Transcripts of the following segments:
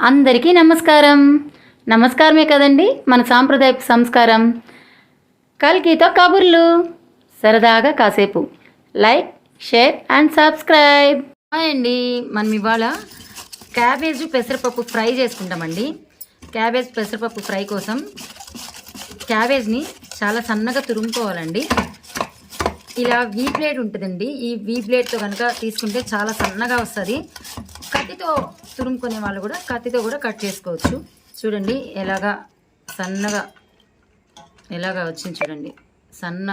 అందరికీ నమస్కారం. నమస్కారమే కదండి మన సాంప్రదాయపు సంస్కారం. కల్కితో కబుర్లు. సరదాగా కాసేపు. Like share and subscribe. అండి. మనం ఇవాళ క్యాబేజ్ పెసరపప్పు ఫ్రై చేసుకుంటామండి. క్యాబేజ్ పెసరపప్పు ఫ్రై కోసం క్యాబేజ్ని చాలా సన్నగా తురుముకోవాలండి. ఇలా వీ ప్లేట్ ఉంటుందండి. ఈ వీ ప్లేట్తో కనుక తీసుకుంటే చాలా సన్నగా వస్తుంది. కత్తితో తురుముకునే వాళ్ళు కూడా కత్తితో కూడా కట్ చేసుకోవచ్చు. చూడండి ఎలాగా సన్నగా ఎలాగా వచ్చింది చూడండి. సన్న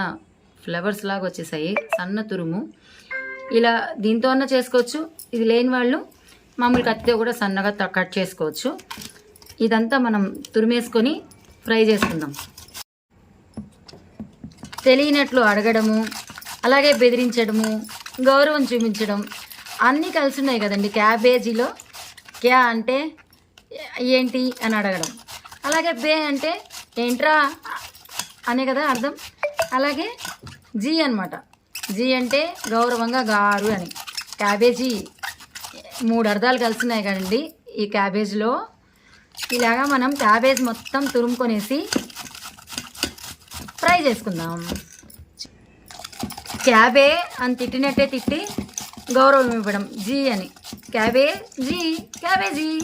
ఫ్లవర్స్ లాగా వచ్చేసాయి. సన్న తురుము. ఇలా దీంతో అన్న చేసుకోవచ్చు. ఇది లేని వాళ్ళు మామూలు కత్తితో కూడా సన్నగా కట్ చేసుకోవచ్చు. ఇదంతా మనం తురిమేసుకొని ఫ్రై చేసుకుందాం. తెలియనట్లు అడగడము అలాగే బెదిరించడము గౌరవం చూపించడం అన్నీ కలిసి ఉన్నాయి కదండి. క్యాబేజీలో క్యా అంటే ఏంటి అని అడగడం. అలాగే బే అంటే ఏంట్రా అనే కదా అర్థం. అలాగే జీ అనమాట జీ అంటే గౌరవంగా గారు అని. క్యాబేజీ మూడు అర్థాలు కలిసి ఉన్నాయి కదండి ఈ క్యాబేజీలో. ఇలాగా మనం క్యాబేజ్ మొత్తం తురుముకొనేసి ఫ్రై చేసుకుందాం. క్యాబే అని తిట్టినట్టే తిట్టి గౌరవం ఇవ్వడం. జీ అని. Cabbage cabbage.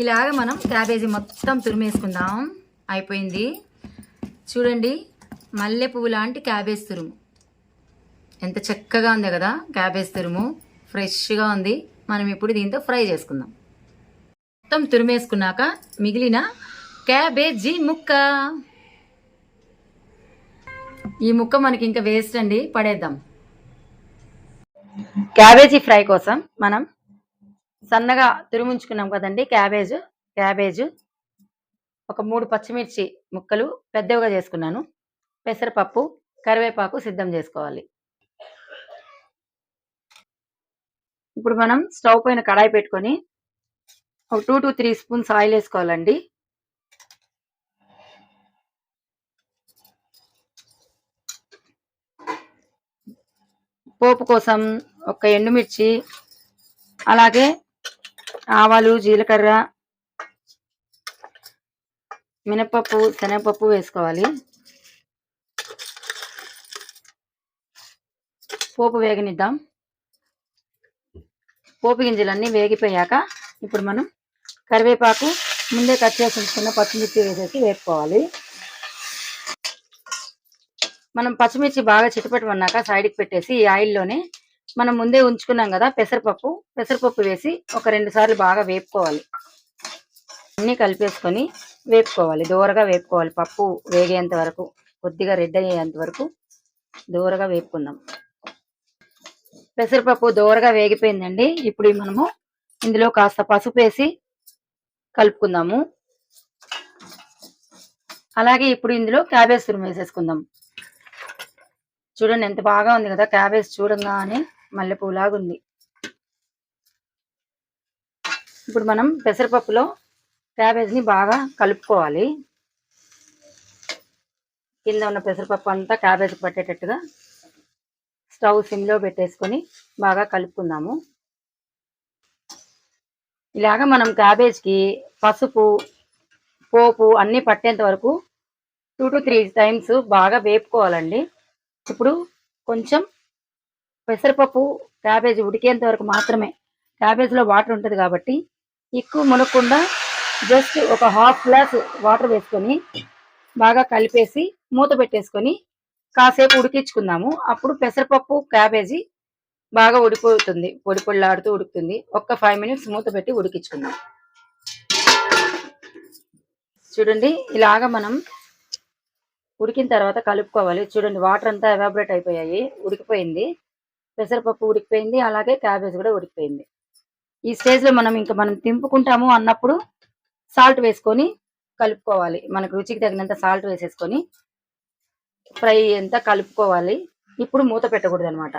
ఇలాగ మనం క్యాబేజీ మొత్తం తురిమేసుకుందాం. అయిపోయింది. చూడండి మల్లె పువ్వు లాంటి క్యాబేజ్ తురుము. ఎంత చక్కగా ఉంది కదా క్యాబేజ్ తురుము. ఫ్రెష్గా ఉంది. మనం ఇప్పుడు దీంతో ఫ్రై చేసుకుందాం. మొత్తం తురిమేసుకున్నాక మిగిలిన క్యాబేజీ ముక్క. ఈ ముక్క మనకి ఇంకా వేస్ట్ అండి. పడేద్దాం. క్యాబేజీ ఫ్రై కోసం మనం సన్నగా తురుముంచుకున్నాం కదండి క్యాబేజ్ క్యాబేజ్. ఒక మూడు పచ్చిమిర్చి ముక్కలు పెద్దవిగా చేసుకున్నాను. పెసరపప్పు కరివేపాకు సిద్ధం చేసుకోవాలి. ఇప్పుడు మనం స్టవ్ పైన కడాయి పెట్టుకొని ఒక two to three spoons oil వేసుకోవాలండి. పోపు కోసం ఒక ఎండుమిర్చి అలాగే ఆవాలు జీలకర్ర మినపప్పు శనగపప్పు వేసుకోవాలి. పోపు వేగనిద్దాం. పోపు గింజలన్నీ వేగిపోయాక ఇప్పుడు మనం కరివేపాకు ముందే కట్ చేసి ఉంచుకున్న పచ్చిమిర్చి వేసేసి వేపుకోవాలి. మనం పచ్చిమిర్చి బాగా చిటపటమన్నాక సైడ్కి పెట్టేసి ఈ ఆయిల్లోనే మనం ముందే ఉంచుకున్నాం కదా పెసరపప్పు. పెసరపప్పు వేసి ఒక రెండు సార్లు బాగా వేపుకోవాలి. అన్నీ కలిపేసుకొని వేపుకోవాలి. దూరగా వేపుకోవాలి. పప్పు వేగేంత వరకు కొద్దిగా రెడ్ అయ్యేంత వరకు దూరగా వేపుకుందాం. పెసరపప్పు దూరగా వేగిపోయిందండి. ఇప్పుడు మనము ఇందులో కాస్త పసుపు వేసి కలుపుకుందాము. అలాగే ఇప్పుడు ఇందులో క్యాబేజ్ తురుము వేసేసుకుందాం. చూడండి ఎంత బాగా ఉంది కదా క్యాబేజ్ చూడంగానే మల్లెపూలాగుంది. ఇప్పుడు మనం పెసరపప్పులో క్యాబేజ్ని బాగా కలుపుకోవాలి. కింద ఉన్న పెసరపప్పు అంతా క్యాబేజ్ పట్టేటట్టుగా స్టవ్ సిమ్లో పెట్టేసుకొని బాగా కలుపుకుందాము. ఇలాగ మనం క్యాబేజ్కి పసుపు పోపు అన్నీ పట్టేంత వరకు టూ టు త్రీ టైమ్స్ బాగా వేపుకోవాలండి. ఇప్పుడు కొంచెం పెసరపప్పు క్యాబేజ్ ఉడికేంత వరకు మాత్రమే. క్యాబేజీలో వాటర్ ఉంటుంది కాబట్టి ఎక్కువ మునగకుండా జస్ట్ ఒక హాఫ్ గ్లాస్ వాటర్ వేసుకొని బాగా కలిపేసి మూత పెట్టేసుకొని కాసేపు ఉడికించుకుందాము. అప్పుడు పెసరపప్పు క్యాబేజీ బాగా ఉడిపోతుంది. పొడి పొడిలాడుతూ ఉడుకుతుంది. ఒక్క ఫైవ్ మినిట్స్ మూత పెట్టి ఉడికించుకుందాం. చూడండి ఇలాగా మనం ఉడికిన తర్వాత కలుపుకోవాలి. చూడండి వాటర్ అంతా ఎవాబరేట్ అయిపోయాయి ఉడికిపోయింది. పెసరపప్పు ఉడికిపోయింది అలాగే క్యాబేజ్ కూడా ఉడికిపోయింది. ఈ స్టేజ్లో మనం ఇంకా మనం తింపుకుంటాము అన్నప్పుడు సాల్ట్ వేసుకొని కలుపుకోవాలి. మనకు రుచికి తగినంత సాల్ట్ వేసేసుకొని ఫ్రై అంతా కలుపుకోవాలి. ఇప్పుడు మూత పెట్టకూడదు అనమాట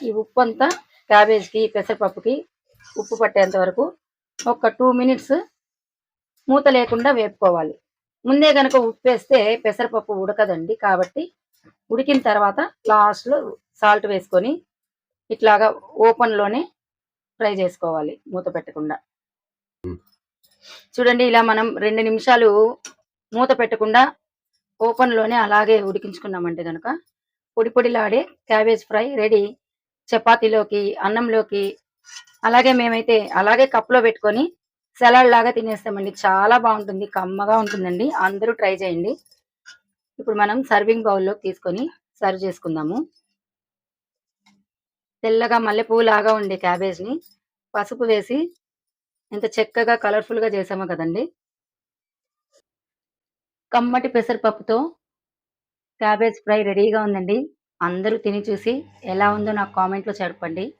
ఈ ఉప్పు అంతా క్యాబేజ్కి పెసరపప్పుకి ఉప్పు పట్టేంత వరకు ఒక టూ మినిట్స్ మూత లేకుండా వేపుకోవాలి. ముందే గనక ఉప్పు వేస్తే పెసరపప్పు ఉడకదండి కాబట్టి ఉడికిన తర్వాత లాస్ట్లో సాల్ట్ వేసుకొని ఇట్లాగా ఓపెన్లోనే ఫ్రై చేసుకోవాలి మూత పెట్టకుండా. చూడండి ఇలా మనం రెండు నిమిషాలు మూత పెట్టకుండా ఓపెన్లోనే అలాగే ఉడికించుకున్నామంటే కనుక పొడి పొడిలాడే క్యాబేజ్ ఫ్రై రెడీ చపాతీలోకి అన్నంలోకి అలాగే మేమైతే అలాగే కప్లో పెట్టుకొని సలాడ్ లాగా తినేస్తామండి. చాలా బాగుంటుంది కమ్మగా ఉంటుందండి. అందరూ ట్రై చేయండి. ఇప్పుడు మనం సర్వింగ్ బౌల్లోకి తీసుకొని సర్వ్ చేసుకుందాము. తెల్లగా మల్లెపూ లాగా ఉండే క్యాబేజ్ని పసుపు వేసి ఎంత చక్కగా కలర్ఫుల్గా చేసామో కదండి. కమ్మటి పెసరపప్పుతో క్యాబేజ్ ఫ్రై రెడీగా ఉందండి. అందరూ తిని చూసి ఎలా ఉందో నాకు కామెంట్లో చెప్పండి.